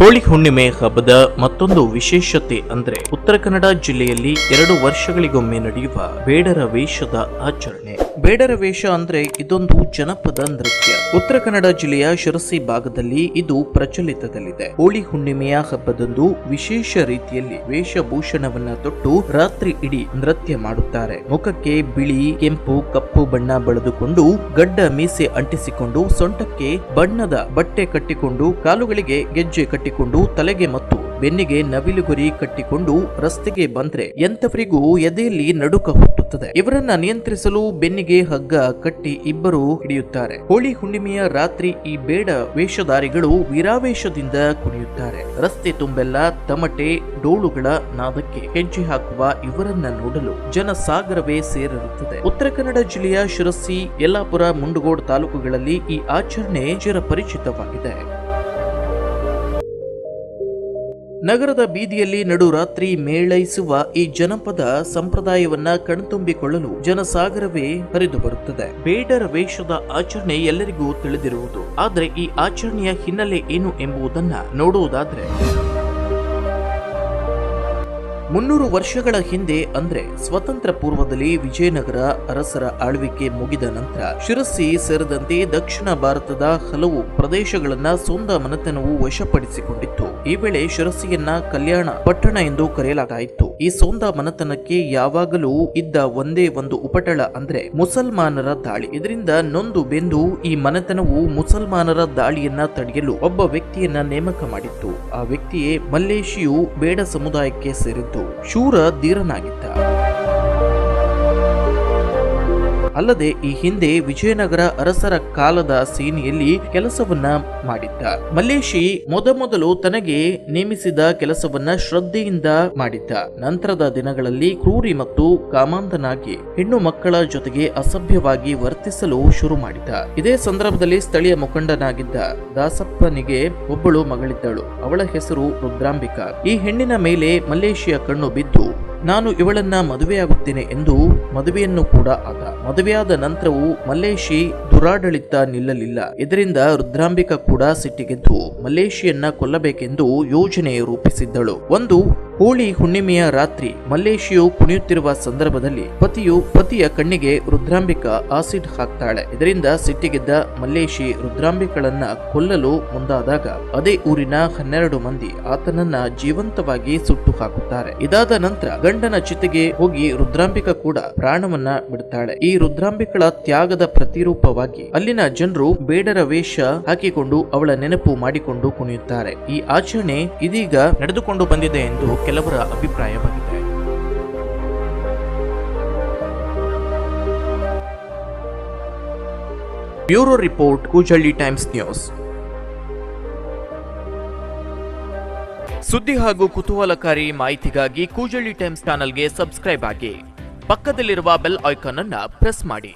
ಹೋಳಿ ಹುಣ್ಣಿಮೆ ಹಬ್ಬದ ಮತ್ತೊಂದು ವಿಶೇಷತೆ ಅಂದ್ರೆ ಉತ್ತರ ಕನ್ನಡ ಜಿಲ್ಲೆಯಲ್ಲಿ ಎರಡು ವರ್ಷಗಳಿಗೊಮ್ಮೆ ನಡೆಯುವ ಬೇಡರ ವೇಷದ ಆಚರಣೆ. ಬೇಡರ ವೇಷ ಅಂದ್ರೆ ಇದೊಂದು ಜನಪದ ನೃತ್ಯ. ಉತ್ತರ ಕನ್ನಡ ಜಿಲ್ಲೆಯ ಶಿರಸಿ ಭಾಗದಲ್ಲಿ ಇದು ಪ್ರಚಲಿತದಲ್ಲಿದೆ. ಹೋಳಿ ಹುಣ್ಣಿಮೆಯ ಹಬ್ಬದಂದು ವಿಶೇಷ ರೀತಿಯಲ್ಲಿ ವೇಷಭೂಷಣವನ್ನ ತೊಟ್ಟು ರಾತ್ರಿ ಇಡೀ ನೃತ್ಯ ಮಾಡುತ್ತಾರೆ. ಮುಖಕ್ಕೆ ಬಿಳಿ, ಕೆಂಪು, ಕಪ್ಪು ಬಣ್ಣ ಬಳಿದುಕೊಂಡು ಗಡ್ಡ ಮೀಸೆ ಅಂಟಿಸಿಕೊಂಡು ಸೊಂಟಕ್ಕೆ ಬಣ್ಣದ ಬಟ್ಟೆ ಕಟ್ಟಿಕೊಂಡು ಕಾಲುಗಳಿಗೆ ಗೆಜ್ಜೆ ಕಟ್ಟಿಕೊಂಡು ತಲೆಗೆ ಮತ್ತು ಬೆನ್ನಿಗೆ ನವಿಲುಗುರಿ ಕಟ್ಟಿಕೊಂಡು ರಸ್ತೆಗೆ ಬಂದ್ರೆ ಎಂತವರಿಗೂ ಎದೆಯಲ್ಲಿ ನಡುಕ ಹುಟ್ಟುತ್ತದೆ. ಇವರನ್ನ ನಿಯಂತ್ರಿಸಲು ಬೆನ್ನಿಗೆ ಹಗ್ಗ ಕಟ್ಟಿ ಇಬ್ಬರು ಹಿಡಿಯುತ್ತಾರೆ. ಹೋಳಿ ಹುಣ್ಣಿಮೆಯ ರಾತ್ರಿ ಈ ಬೇಡ ವೇಷಧಾರಿಗಳು ವೀರಾವೇಶದಿಂದ ಕುಣಿಯುತ್ತಾರೆ. ರಸ್ತೆ ತುಂಬೆಲ್ಲ ತಮಟೆ, ಡೋಳುಗಳ ನಾದಕ್ಕೆ ಹೆಂಚಿ ಹಾಕುವ ಇವರನ್ನ ನೋಡಲು ಜನಸಾಗರವೇ ಸೇರಿರುತ್ತದೆ. ಉತ್ತರ ಕನ್ನಡ ಜಿಲ್ಲೆಯ ಶಿರಸಿ, ಯಲ್ಲಾಪುರ, ಮುಂಡಗೋಡ್ ತಾಲೂಕುಗಳಲ್ಲಿ ಈ ಆಚರಣೆ ಚಿರಪರಿಚಿತವಾಗಿದೆ ನಗರದ ಬೀದಿಯಲ್ಲಿ ನಡುರಾತ್ರಿ ಮೇಳೈಸುವ ಈ ಜನಪದ ಸಂಪ್ರದಾಯವನ್ನ ಕಣ್ತುಂಬಿಕೊಳ್ಳಲು ಜನಸಾಗರವೇ ಹರಿದು ಬರುತ್ತದೆ. ಬೇಡರ ವೇಷದ ಆಚರಣೆ ಎಲ್ಲರಿಗೂ ತಿಳಿದಿರುವುದು. ಆದರೆ ಈ ಆಚರಣೆಯ ಹಿನ್ನೆಲೆ ಏನು ಎಂಬುದನ್ನ ನೋಡುವುದಾದ್ರೆ ಮುನ್ನೂರು ವರ್ಷಗಳ ಹಿಂದೆ ಅಂದ್ರೆ ಸ್ವತಂತ್ರ ಪೂರ್ವದಲ್ಲಿ ವಿಜಯನಗರ ಅರಸರ ಆಳ್ವಿಕೆ ಮುಗಿದ ನಂತರ ಶಿರಸಿ ಸೇರಿದಂತೆ ದಕ್ಷಿಣ ಭಾರತದ ಹಲವು ಪ್ರದೇಶಗಳನ್ನ ಸೊಂದ ಮನೆತನವು ವಶಪಡಿಸಿಕೊಂಡಿತ್ತು. ಈ ವೇಳೆ ಶಿರಸಿಯನ್ನ ಕಲ್ಯಾಣ ಪಟ್ಟಣ ಎಂದು ಕರೆಯಲಾಗಿತ್ತು ಈ ಸೋಂದ ಮನತನಕ್ಕೆ ಯಾವಾಗಲೂ ಇದ್ದ ಒಂದೇ ಒಂದು ಉಪಟಳ ಅಂದ್ರೆ ಮುಸಲ್ಮಾನರ ದಾಳಿ. ಇದರಿಂದ ನೊಂದು ಬೆಂದು ಈ ಮನೆತನವು ಮುಸಲ್ಮಾನರ ದಾಳಿಯನ್ನ ತಡೆಯಲು ಒಬ್ಬ ವ್ಯಕ್ತಿಯನ್ನ ನೇಮಕ ಮಾಡಿತ್ತು. ಆ ವ್ಯಕ್ತಿಯೇ ಮಲ್ಲೇಶಿಯು ಬೇಡ ಸಮುದಾಯಕ್ಕೆ ಸೇರಿದ್ದು. ಶೂರ ಧೀರನಾಗಿದ್ದ. ಅಲ್ಲದೆ ಈ ಹಿಂದೆ ವಿಜಯನಗರ ಅರಸರ ಕಾಲದ ಸೇನೆಯಲ್ಲಿ ಕೆಲಸವನ್ನ ಮಾಡಿದ್ದ. ಮಲ್ಲೇಶಿ ಮೊದಮೊದಲು ತನಗೆ ನೇಮಿಸಿದ ಕೆಲಸವನ್ನ ಶ್ರದ್ಧೆಯಿಂದ ಮಾಡಿದ್ದ. ನಂತರದ ದಿನಗಳಲ್ಲಿ ಕ್ರೂರಿ ಮತ್ತು ಕಾಮಾಂಧನಾಗಿ ಹೆಣ್ಣು ಮಕ್ಕಳ ಜೊತೆಗೆ ಅಸಭ್ಯವಾಗಿ ವರ್ತಿಸಲು ಶುರು ಮಾಡಿದ್ದ. ಇದೇ ಸಂದರ್ಭದಲ್ಲಿ ಸ್ಥಳೀಯ ಮುಖಂಡನಾಗಿದ್ದ ದಾಸಪ್ಪನಿಗೆ ಒಬ್ಬಳು ಮಗಳಿದ್ದಳು. ಅವಳ ಹೆಸರು ರುದ್ರಾಂಬಿಕಾ. ಈ ಹೆಣ್ಣಿನ ಮೇಲೆ ಮಲ್ಲೇಶಿಯ ಕಣ್ಣು ಬಿದ್ದು, ನಾನು ಇವಳನ್ನ ಮದುವೆಯಾಗುತ್ತೇನೆ ಎಂದು ಮದುವೆಯನ್ನು ಕೂಡ ಆದ. ಮದುವೆಯಾದ ನಂತರವೂ ಮಲ್ಲೇಶಿ ದುರಾಡಳಿತ ನಿಲ್ಲಲಿಲ್ಲ. ಇದರಿಂದ ರುದ್ರಾಂಬಿಕಾ ಕೂಡ ಸಿಟ್ಟಿಗೆದ್ದು ಮಲ್ಲೇಶಿಯನ್ನ ಕೊಲ್ಲಬೇಕೆಂದು ಯೋಜನೆ ರೂಪಿಸಿದ್ದಳು. ಒಂದು ಹೋಳಿ ಹುಣ್ಣಿಮೆಯ ರಾತ್ರಿ ಮಲ್ಲೇಶಿಯು ಕುಣಿಯುತ್ತಿರುವ ಸಂದರ್ಭದಲ್ಲಿ ಪತಿಯು ಪತಿಯ ಕಣ್ಣಿಗೆ ರುದ್ರಾಂಬಿಕ ಆಸಿಡ್ ಹಾಕ್ತಾಳೆ. ಇದರಿಂದ ಸಿಟ್ಟಿಗೆದ್ದ ಮಲ್ಲೇಶಿ ರುದ್ರಾಂಬಿಕಳನ್ನ ಕೊಲ್ಲಲು ಮುಂದಾದಾಗ ಅದೇ ಊರಿನ ಹನ್ನೆರಡು ಮಂದಿ ಆತನನ್ನ ಜೀವಂತವಾಗಿ ಸುಟ್ಟು ಹಾಕುತ್ತಾರೆ. ಇದಾದ ನಂತರ ಗಂಡನ ಚಿತೆಗೆ ಹೋಗಿ ರುದ್ರಾಂಬಿಕಾ ಕೂಡ ಪ್ರಾಣವನ್ನ ಬಿಡುತ್ತಾಳೆ ಈ ರುದ್ರಾಂಬಿಕಳ ತ್ಯಾಗದ ಪ್ರತಿರೂಪವಾಗಿ ಅಲ್ಲಿನ ಜನರು ಬೇಡರ ವೇಷ ಹಾಕಿಕೊಂಡು ಅವಳ ನೆನಪು ಮಾಡಿಕೊಂಡು ಕುಣಿಯುತ್ತಾರೆ. ಈ ಆಚರಣೆ ಇದೀಗ ನಡೆದುಕೊಂಡು ಬಂದಿದೆ ಎಂದು ಕೆಲವರ ಅಭಿಪ್ರಾಯವಾಗಿದೆ. Bureau report, Koojalli Times news. ಸುದ್ದಿ ಹಾಗೂ ಕುತೂಹಲಕಾರಿ ಮಾಹಿತಿಗಾಗಿ ಕೂಜಳ್ಳಿ ಟೈಮ್ಸ್ ಚಾನಲ್ಗೆ ಸಬ್ಸ್ಕ್ರೈಬ್ ಆಗಿ. ಪಕ್ಕದಲ್ಲಿರುವ ಬೆಲ್ ಐಕಾನ್ ಅನ್ನ ಪ್ರೆಸ್ ಮಾಡಿ.